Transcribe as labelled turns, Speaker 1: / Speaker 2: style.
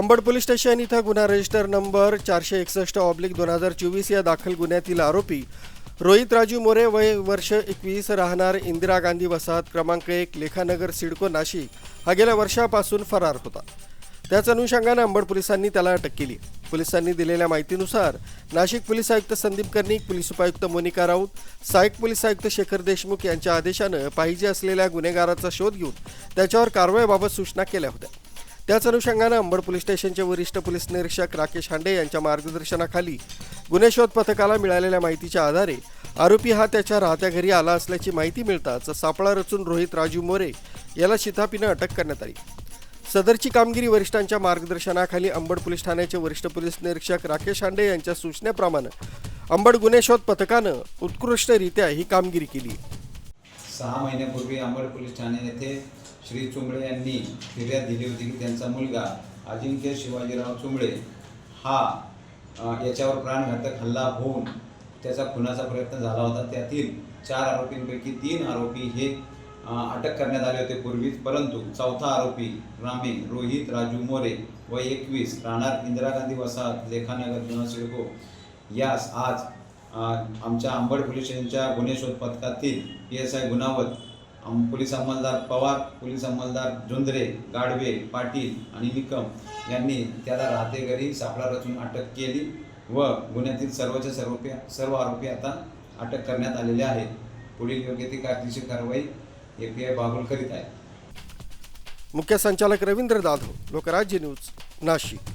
Speaker 1: Ambad police station इथं गुन्हा register number चारशे एकसष्ट ऑब्लिक दोन हजार चोवीस या दाखल गुन्ह्यातील आरोपी रोहित राजू मोरे वय वर्ष एकवीस राहणार इंदिरा गांधी वसाहत क्रमांक एक लेखानगर सिडको नाशिक. हा गेल्या वर्षापासून फरार होता. त्याच अनुषंगानं अंबड पोलिसांनी त्याला अटक केली. पोलिसांनी दिलेल्या माहितीनुसार नाशिक पोलीस आयुक्त संदीप कर्णिक पोलीस उपायुक्त मोनिका राऊत सहाय्यक पोलीस आयुक्त शेखर देशमुख यांच्या आदेशानं पाहिजे असलेल्या गुन्हेगाराचा शोध घेऊन त्याच्यावर कारवाईबाबत सूचना केल्या होत्या. त्याच अनुषंगानं अंबड पोलीस स्टेशनचे वरिष्ठ पोलीस निरीक्षक राकेश हांडे यांच्या मार्गदर्शनाखाली गुन्हे शोध पथकाला मिळालेल्या माहितीच्या आधारे आरोपी हा त्याच्या राहत्या घरी आला असल्याची माहिती मिळताच सापळा रचून रोहित राजू मोरे याला शिथापीनं अटक करण्यात आली. सदरची कामगिरी वरिष्ठांच्या मार्गदर्शनाखाली अंबड पोलीस ठाण्याचे वरिष्ठ पोलीस निरीक्षक राकेश हांडे यांच्या सूचनेप्रमाणे अंबड गुन्हे शोध पथकानं उत्कृष्टरित्या ही कामगिरी केली.
Speaker 2: सहा महिन्यापूर्वी अंबड पोलीस ठाणे येथे श्री चुंबळे यांनी फिर्याद दिली होती की त्यांचा मुलगा अजिंक्य शिवाजीराव चुंबळे हा याच्यावर प्राणघातक हल्ला होऊन त्याचा खुनाचा प्रयत्न झाला होता. त्यातील चार आरोपींपैकी तीन आरोपी हे अटक करण्यात आले होते पूर्वीच. परंतु चौथा आरोपी रामे रोहित राजू मोरे व एकवीस राहणार इंदिरा गांधी वसाहत लेखानगर जुना सिडको यास आज आमच्या आंबड पोलीस स्टेशनच्या गुन्हे शोध पथकातील P S I Gunawat police अंमलदार Pawar police अंमलदार झुंद्रे गाडवे पाटील आणि निकम यांनी त्याला राहते घरी सापळा रचून अटक केली व गुन्ह्यातील सर्वच्या सर्व सर्व आरोपी आता अटक करण्यात आलेले आहेत. पुढील योग्य ती कायदेशीर कारवाई ए पी आय बागुल करीत आहे.
Speaker 1: मुख्य संचालक रवींद्र जाधव लोकराज्य न्यूज नाशिक.